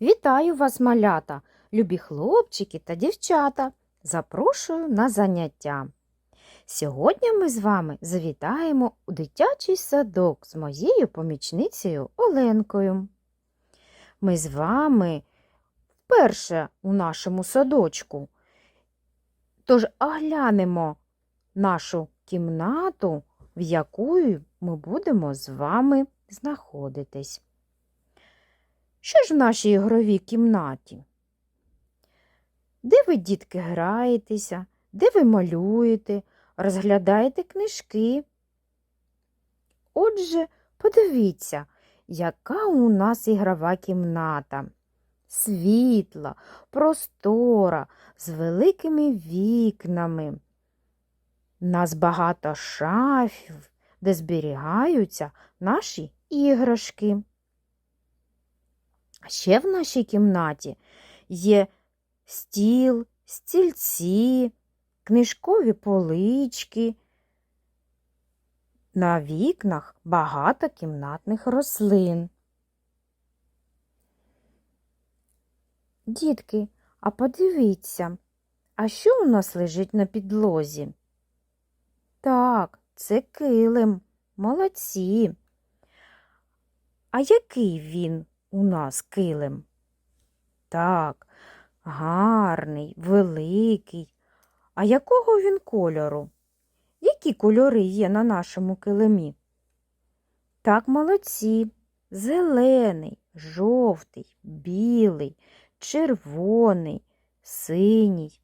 Вітаю вас, малята, любі хлопчики та дівчата. Запрошую на заняття. Сьогодні ми з вами завітаємо у дитячий садок з моєю помічницею Оленкою. Ми з вами вперше у нашому садочку. Тож оглянемо нашу кімнату, в якої ми будемо з вами знаходитись. Що ж в нашій ігровій кімнаті? Де ви, дітки, граєтеся, де ви малюєте, розглядаєте книжки? Отже, подивіться, яка у нас ігрова кімната. Світла, простора, з великими вікнами. Нас багато шафів, де зберігаються наші іграшки. А ще в нашій кімнаті є стіл, стільці, книжкові полички. На вікнах багато кімнатних рослин. Дітки, а подивіться, а що у нас лежить на підлозі? Так, це килим. Молодці. А який він у нас килим? Так, гарний, великий. А якого він кольору? Які кольори є на нашому килимі? Так, молодці. Зелений, жовтий, білий, червоний, синій.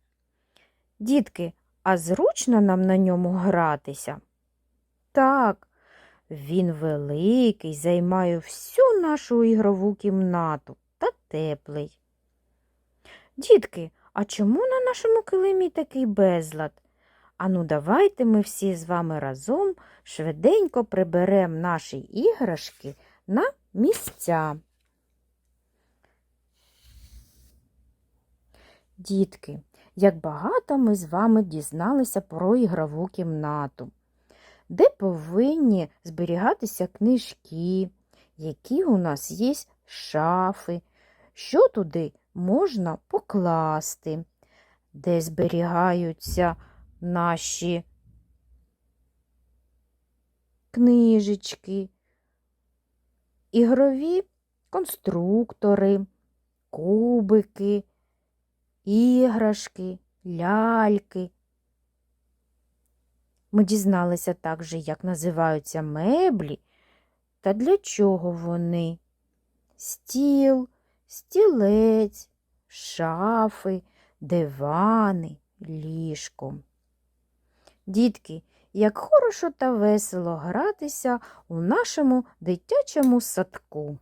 Дітки, а зручно нам на ньому гратися? Так, він великий, займає всю нашу ігрову кімнату та теплий. Дітки, а чому на нашому килимі такий безлад? Ану, давайте ми всі з вами разом швиденько приберемо наші іграшки на місця. Дітки, як багато ми з вами дізналися про ігрову кімнату, де повинні зберігатися книжки, які у нас є шафи, що туди можна покласти, де зберігаються наші книжечки, ігрові конструктори, кубики, іграшки, ляльки. Ми дізналися також, як називаються меблі та для чого вони. Стіл, стілець, шафи, дивани, ліжко. Дітки, як хорошо та весело гратися у нашому дитячому садку.